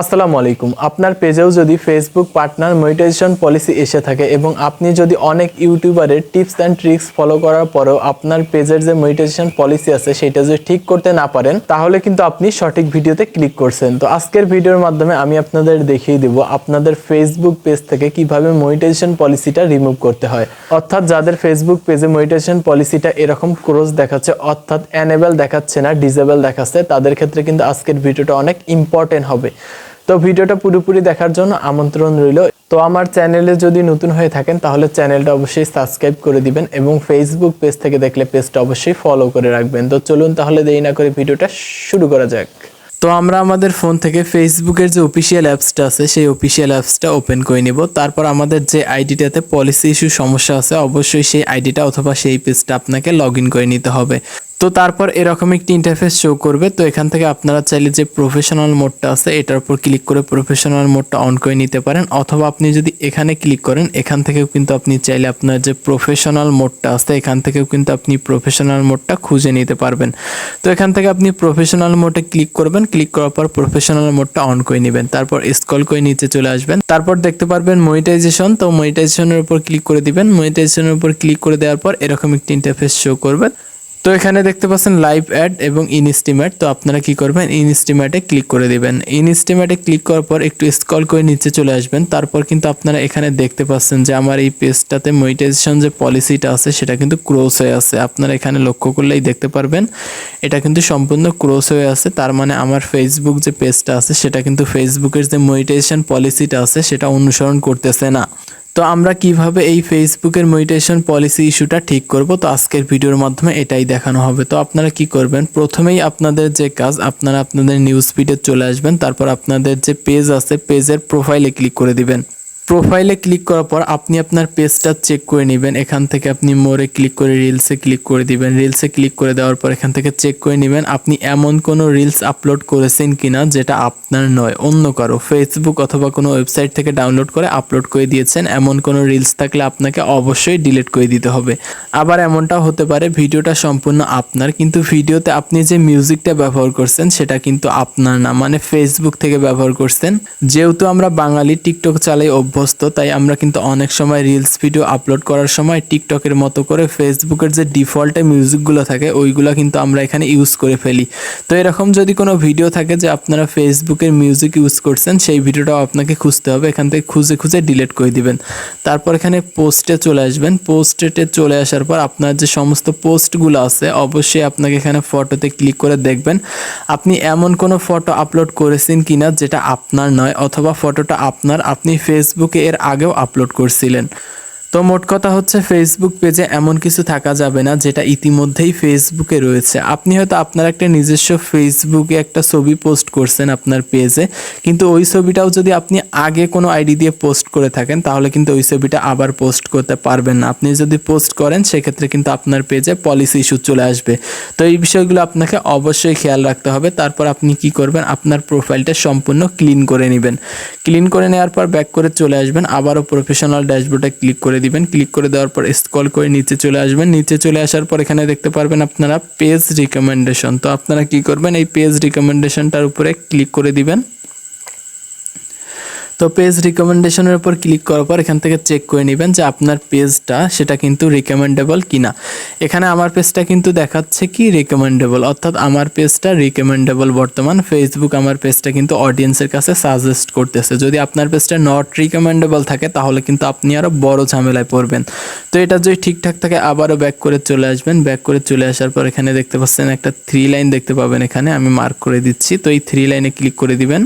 আসসালামু আলাইকুম। আপনার পেজেও যদি ফেসবুক পার্টনার মনিটাইজেশন পলিসি এসে থাকে এবং আপনি যদি অনেক ইউটিউবারের টিপস অ্যান্ড ট্রিক্স ফলো করার পরেও আপনার পেজের যে মনিটাইজেশন পলিসি আছে, সেটা যদি ঠিক করতে না পারেন, তাহলে কিন্তু আপনি সঠিক ভিডিওতে ক্লিক করছেন। তো আজকের ভিডিওর মাধ্যমে আমি আপনাদের দেখিয়ে দিব আপনাদের ফেসবুক পেজ থেকে কীভাবে মনিটাইজেশন পলিসিটা রিমুভ করতে হয়। অর্থাৎ যাদের ফেসবুক পেজে মনিটাইজেশন পলিসিটা এরকম ক্রোজ দেখাচ্ছে, অর্থাৎ অ্যানেবেল দেখাচ্ছে না ডিজেবল দেখাচ্ছে, তাদের ক্ষেত্রে কিন্তু আজকের ভিডিওটা অনেক ইম্পর্টেন্ট হবে। তো ভিডিওটা পুরোপুরি দেখার জন্য আমন্ত্রণ রইল। তো আমার চ্যানেলে যদি নতুন হয়ে থাকেন, তাহলে চ্যানেলটা অবশ্যই সাবস্ক্রাইব করে দিবেন এবং ফেসবুক পেজ থেকে দেখলে পেজটা অবশ্যই ফলো করে রাখবেন। তো চলুন তাহলে দেরি না করে ভিডিওটা শুরু করা যাক। তো আমরা আমাদের ফোন থেকে ফেসবুকের যে অফিসিয়াল অ্যাপসটা আছে, সেই অফিসিয়াল অ্যাপসটা ওপেন করে নিব। তারপর আমাদের যে আইডিটাতে পলিসি ইস্যু সমস্যা আছে, অবশ্যই সেই আইডিটা অথবা সেই পেজটা আপনাকে লগ করে নিতে হবে। তো তারপর এরকম একটি ইন্টারফেস শো করবে। তো এখান থেকে আপনারা চাইলে যে প্রফেশনাল মোডটা আছে, এটার উপর ক্লিক করে প্রফেশনাল মোডটা অন করে নিতে পারেন। অথবা আপনি যদি এখানে ক্লিক করেন, এখান থেকেও কিন্তু আপনি চাইলে আপনার যে প্রফেশনাল মোডটা আছে, এখান থেকেও কিন্তু আপনি প্রফেশনাল মোডটা খুঁজে নিতে পারবেন। তো এখান থেকে আপনি প্রফেশনাল মোডে ক্লিক করবেন। ক্লিক করার পর প্রফেশনাল মোডটা অন করে নেবেন। তারপর স্ক্রল করে নিচে চলে আসবেন। তারপর দেখতে পারবেন মনিটাইজেশন তো মনিটাইজেশনের উপর ক্লিক করে দিবেন। মনিটাইজেশনের উপর ক্লিক করে দেওয়ার পর এরকম একটি ইন্টারফেস শো করবে। তো এখানে দেখতে পাচ্ছেন লাইভ অ্যাড এবং ইনস্টিমেট তো আপনারা কি করবেন? ইনস্টিমেটে ক্লিক করে দিবেন। ইনস্টিমেটে ক্লিক করার পর একটু স্ক্রল করে নিচে চলে আসবেন। তারপর কিন্তু আপনারা এখানে দেখতে পাচ্ছেন যে আমার এই পেজটাতে মনিটাইজেশন যে পলিসিটা আছে, সেটা কিন্তু ক্রোস হয়ে আছে। আপনারা এখানে লক্ষ্য করলেই দেখতে পারবেন, এটা কিন্তু সম্পূর্ণ ক্রোস হয়ে আছে। তার মানে আমার ফেসবুক যে পেজটা আছে, সেটা কিন্তু ফেসবুকের যে মনিটাইজেশন পলিসিটা আছে, সেটা অনুসরণ করতেছে না। তো আমরা কীভাবে এই ফেসবুকের মনিটাইজেশন পলিসি ইস্যুটা ঠিক করব? তো আজকের ভিডিওর মাধ্যমে এটাই দেখানো হবে। তো আপনারা কি করবেন? প্রথমেই আপনাদের যে কাজ, আপনারা আপনাদের নিউজ ফিডে চলে আসবেন। তারপর আপনাদের যে পেজ আছে পেজের প্রোফাইলে ক্লিক করে দিবেন। প্রোফাইলে ক্লিক করার পর আপনি আপনার পেজটা চেক করে নেবেন। এখান থেকে আপনি মোড়ে ক্লিক করে রিলসে ক্লিক করে দিবেন। রিলসে ক্লিক করে দেওয়ার পর এখান থেকে চেক করে নেবেন, আপনি এমন কোনো রিলস আপলোড করেছেন কিনা যেটা আপনার নয়। অন্য কারও ফেসবুক অথবা কোনো ওয়েবসাইট থেকে ডাউনলোড করে আপলোড করে দিয়েছেন, এমন কোনো রিলস থাকলে আপনাকে অবশ্যই ডিলিট করে দিতে হবে। আবার এমনটাও হতে পারে, ভিডিওটা সম্পূর্ণ আপনার, কিন্তু ভিডিওতে আপনি যে মিউজিকটা ব্যবহার করছেন সেটা কিন্তু আপনার না। মানে ফেসবুক থেকে ব্যবহার করছেন। যেহেতু আমরা বাঙালি টিকটক চালাই অভ্যস্ত তাই আমরা কিন্তু অনেক সময় রিলস ভিডিও আপলোড করার সময় টিকটকের মতো করে ফেসবুকের যে ডিফল্টে মিউজিকগুলো থাকে, ওইগুলো কিন্তু আমরা এখানে ইউজ করে ফেলি। তো এরকম যদি কোনো ভিডিও থাকে যে আপনারা ফেসবুকের মিউজিক ইউজ করছেন, সেই ভিডিওটাও আপনাকে খুঁজতে হবে। এখান থেকে খুঁজে খুঁজে ডিলিট করে দিবেন। তারপর এখানে পোস্টে চলে আসবেন। পোস্টেটে চলে আসার পর আপনার যে সমস্ত পোস্টগুলো আছে, অবশ্যই আপনাকে এখানে ফটোতে ক্লিক করে দেখবেন। আপনি এমন কোনো ফটো আপলোড করেছেন কিনা, যেটা আপনার নয়, অথবা ফটোটা আপনার, আপনি ফেসবুকে এর আগেও আপলোড করছিলেন। তো মোট কথা হচ্ছে ফেসবুক পেজে এমন কিছু থাকা যাবে না যেটা ইতিমধ্যেই ফেসবুকে রয়েছে। আপনি হয়তো আপনার একটা নিজস্ব ফেসবুকে একটা ছবি পোস্ট করছেন আপনার পেজে কিন্তু ওই ছবিটাও যদি আপনি আগে কোনো আইডি দিয়ে পোস্ট করে থাকেন, তাহলে কিন্তু ওই ছবিটা আবার পোস্ট করতে পারবেন না। আপনি যদি পোস্ট করেন, সেক্ষেত্রে কিন্তু আপনার পেজে পলিসি ইস্যু চলে আসবে। তো এই বিষয়গুলো আপনাকে অবশ্যই খেয়াল রাখতে হবে। তারপর আপনি কি করবেন? আপনার প্রোফাইলটা সম্পূর্ণ ক্লিন করে নেবেন। ক্লিন করে নেওয়ার পর ব্যাক করে চলে আসবেন। আবারও প্রফেশনাল ড্যাশবোর্ডে ক্লিক করে দিবেন ক্লিক করে দেওয়ার পর স্ক্রল করে নিচে চলে আসবেন। নিচে চলে আসার পর এখানে দেখতে পারবেন আপনারা পেজ রিকমেন্ডেশন তো আপনারা কি করবেন, এই পেজ রিকমেন্ডেশনটার উপরে ক্লিক করে দিবেন। তো পেজ রিকমেন্ডেশনের উপর ক্লিক করার পর এখান থেকে চেক করে নেবেন যে আপনার পেজটা সেটা কিন্তু রিকমেন্ডেবল কিনা। এখানে আমার পেজটা কিন্তু দেখাচ্ছে কি রিকমেন্ডেবল অর্থাৎ আমার পেজটা রিকমেন্ডেবল বর্তমান। ফেসবুক আমার পেজটা কিন্তু অডিয়েন্সের কাছে সাজেস্ট করতেছে। যদি আপনার পেজটা নট রিকমেন্ডেবল থাকে, তাহলে কিন্তু আপনি আরও বড় ঝামেলায় পড়বেন। তো এটা যদি ঠিকঠাক থাকে, আবারও ব্যাক করে চলে আসবেন। ব্যাক করে চলে আসার পর এখানে দেখতে পাচ্ছেন একটা থ্রি লাইন দেখতে পাবেন এখানে। আমি মার্ক করে দিচ্ছি। তো এই থ্রি লাইনে ক্লিক করে দিবেন।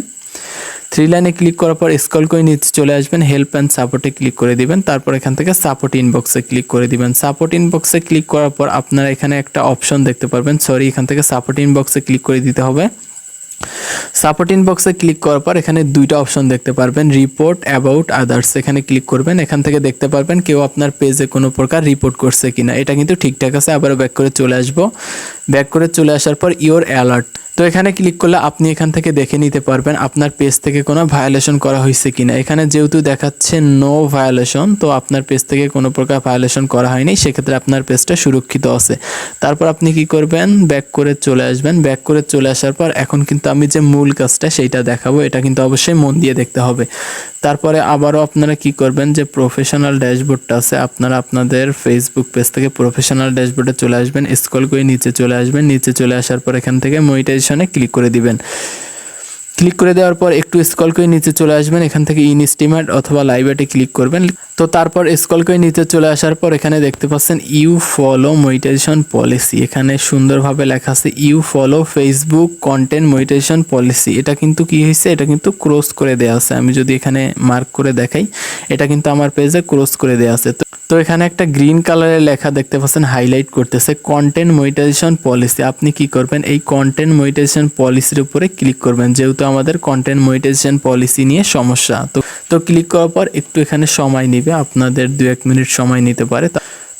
থ্রি লাইনে ক্লিক করার পর স্কল করে নিচে চলে আসবেন হেল্প অ্যান্ড সাপোর্টে ক্লিক করে দিবেন। তারপর এখান থেকে সাপোর্ট ইনবক্সে ক্লিক করে দিবেন। সাপোর্ট ইনবক্সে ক্লিক করার পর আপনারা এখানে একটা অপশন দেখতে পারবেন। সরি এখান থেকে সাপোর্ট ইনবক্সে ক্লিক করে দিতে হবে। সাপোর্ট ইনবক্সে ক্লিক করার পর এখানে দুইটা অপশন দেখতে পারবেন রিপোর্ট অ্যাবাউট আদার্স এখানে ক্লিক করবেন। এখান থেকে দেখতে পারবেন কেউ আপনার পেজে কোনো প্রকার রিপোর্ট করছে কিনা। এটা কিন্তু ঠিকঠাক আছে, আবারও ব্যাক করে চলে আসব। ব্যাক করে চলে আসার পর ইওর অ্যালার্ট তো এখানে ক্লিক করলে আপনি এখান থেকে দেখে নিতে পারবেন আপনার পেজ থেকে কোনো ভায়োলেশন করা হয়েছে কিনা। এখানে যেহেতু দেখাচ্ছে নো ভায়োলেশন তো আপনার পেজ থেকে কোনো প্রকার ভায়োলেশন করা হয়নি, সেক্ষেত্রে আপনার পেজটা সুরক্ষিত আছে। তারপর আপনি কি করবেন? ব্যাক করে চলে আসবেন। ব্যাক করে চলে আসার পর এখন কিন্তু আমি যে মূল কাজটা সেইটা দেখাবো, এটা কিন্তু অবশ্যই মন দিয়ে দেখতে হবে। তারপরে আবারও আপনারা কি করবেন যে প্রফেশনাল ড্যাশবোর্ডটা আছে, আপনারা আপনাদের ফেসবুক পেজ থেকে প্রফেশনাল ড্যাশবোর্ডে চলে আসবেন স্ক্রল করে নিচে চলে আসবেন, নিচে চলে আসার পর এখান থেকে মনিটাইজেশনে ক্লিক করে দিবেন। ক্লিক করে দেওয়ার পর একটু স্ক্রল করে নিচে চলে আসবেন, এখান থেকে ইন স্টিমেট অথবা লাইভ লাইভেটে ক্লিক করবেন। তো তারপর স্ক্রল করে নিচে চলে আসার পর এখানে দেখতে পাচ্ছেন ইউ ফলো মনিটাইজেশন পলিসি। এখানে সুন্দরভাবে লেখা আছে you follow Facebook content monetization policy. এটা কিন্তু কি হয়েছে? এটা কিন্তু ক্রস করে দেওয়া আছে। আমি যদি এখানে মার্ক করে দেখাই, এটা কিন্তু আমার পেজে ক্রস করে দেওয়া আছে। তো তো এখানে একটা গ্রিন কালারের লেখা দেখতে পাচ্ছেন, হাইলাইট করতেছে কন্টেন্ট মনিটাইজেশন পলিসি। আপনি কি করবেন? এই কন্টেন্ট মনিটাইজেশন পলিসির উপরে ক্লিক করবেন। যেহেতু আমাদের কন্টেন্ট মনিটাইজেশন পলিসি নিয়ে সমস্যা। তো তো ক্লিক করার পর একটু এখানে সময় নেবে, আপনাদের দু এক মিনিট সময় নিতে পারে।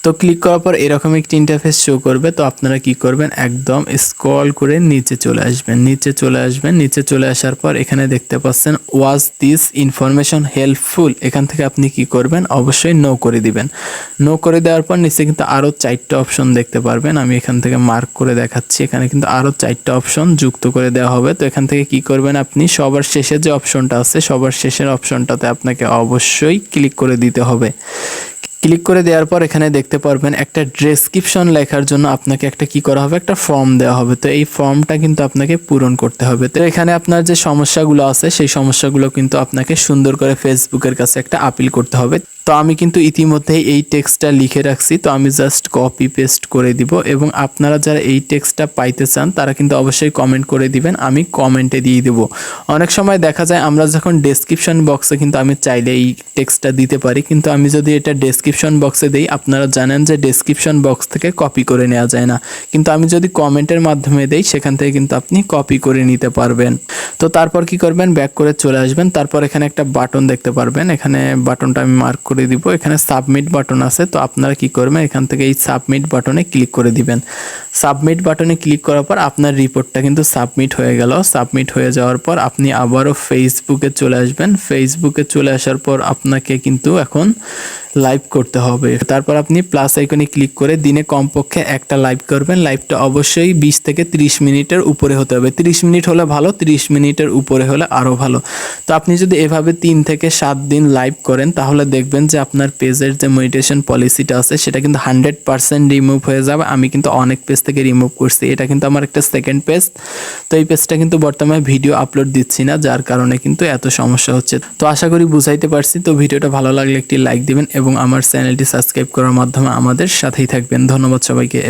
তা- ক্লিক করার পর এরকম একটি ইন্টারফেস শো করবে। তো আপনারা কি করবেন? একদম স্ক্রল করে নিচে চলে আসবেন। নিচে চলে আসবেন। নিচে চলে আসার পর এখানে দেখতে পাচ্ছেন ওয়াজ দিস ইনফরমেশন হেল্পফুল এখান থেকে আপনি কি করবেন? অবশ্যই নো করে দিবেন। নো করে দেওয়ার পর নিচে কিন্তু আরও চারটা অপশন দেখতে পারবেন। আমি এখান থেকে মার্ক করে দেখাচ্ছি। এখানে কিন্তু আরও চারটা অপশন যুক্ত করে দেওয়া হবে। তো এখান থেকে কি করবেন আপনি? সবার শেষে যে অপশনটা আছে, সবার শেষের অপশনটাতে আপনাকে অবশ্যই ক্লিক করে দিতে হবে। ক্লিক করে দেওয়ার পর এখানে দেখতে পারবেন একটা ডেসক্রিপশন লেখার জন্য আপনাকে একটা কি করা হবে? একটা ফর্ম দেওয়া হবে। তো এই ফর্মটা কিন্তু আপনাকে পূরণ করতে হবে। তো এখানে আপনার যে সমস্যাগুলো আছে, সেই সমস্যাগুলো কিন্তু আপনাকে সুন্দর করে ফেসবুকের কাছে একটা আপিল করতে হবে। তো আমি কিন্তু ইতিমধ্যেই এই টেক্সটটা লিখে রাখছি, তো আমি জাস্ট কপি পেস্ট করে দিব এবং আপনারা যারা এই টেক্সটটা পাইতে চান, তারা কিন্তু অবশ্যই কমেন্ট করে দিবেন, আমি কমেন্টে দিয়ে দেব। অনেক সময় দেখা যায় আমরা যখন ডেসক্রিপশন বক্সে কিন্তু আমি চাইলে এই টেক্সটটা দিতে পারি, কিন্তু আমি যদি এটা ডেসক্রিপশন বক্সে দিই, আপনারা জানেন যে ডেসক্রিপশন বক্স থেকে কপি করে নেওয়া যায় না। কিন্তু আমি যদি কমেন্টের মাধ্যমে দেই, সেখান থেকে কিন্তু আপনি কপি করে নিতে পারবেন। তো তারপর কি করবেন? ব্যাক করে চলে আসবেন, তারপর এখানে একটা বাটন দেখতে পারবেন, এখানে বাটনটা আমি মার্ক করে দিব, এখানে সাবমিট বাটন আছে, তো আপনারা কি করবেন, এখান থেকে এই সাবমিট বাটনে ক্লিক করে দিবেন। সাবমিট বাটনে ক্লিক করার পর আপনার রিপোর্টটা কিন্তু সাবমিট হয়ে গেল। সাবমিট হয়ে যাওয়ার পর আপনি আবারও ফেসবুকে চলে আসবেন। ফেসবুকে চলে আসার পর আপনাকে কিন্তু এখন লাইভ করতে হবে। তারপর আপনি প্লাস আইকনে ক্লিক করে দিনে কমপক্ষে একটা লাইভ করবেন। লাইভটা অবশ্যই বিশ থেকে ত্রিশ মিনিটের উপরে হতে হবে। ত্রিশ মিনিট হলে ভালো, ত্রিশ মিনিটের উপরে হলে আরও ভালো। তো আপনি যদি এভাবে তিন থেকে সাত দিন লাইভ করেন, তাহলে দেখবেন যে আপনার পেজের যে মেডিটেশন পলিসিটা আছে, সেটা কিন্তু হান্ড্রেড পার্সেন্ট রিমুভ হয়ে যাবে। আমি কিন্তু অনেক পেজ থেকে রিমুভ করছি। এটা কিন্তু আমার একটা সেকেন্ড পেজ তো এই পেজটা কিন্তু বর্তমানে ভিডিও আপলোড দিচ্ছি না, যার কারণে কিন্তু এত সমস্যা হচ্ছে। তো আশা করি বুঝাইতে পারছি। তো ভিডিওটা ভালো লাগলে একটি লাইক দিবেন এবং আমার চ্যানেলটি সাবস্ক্রাইব করার মাধ্যমে আমাদের সাথেই থাকবেন। ধন্যবাদ সবাইকে এবং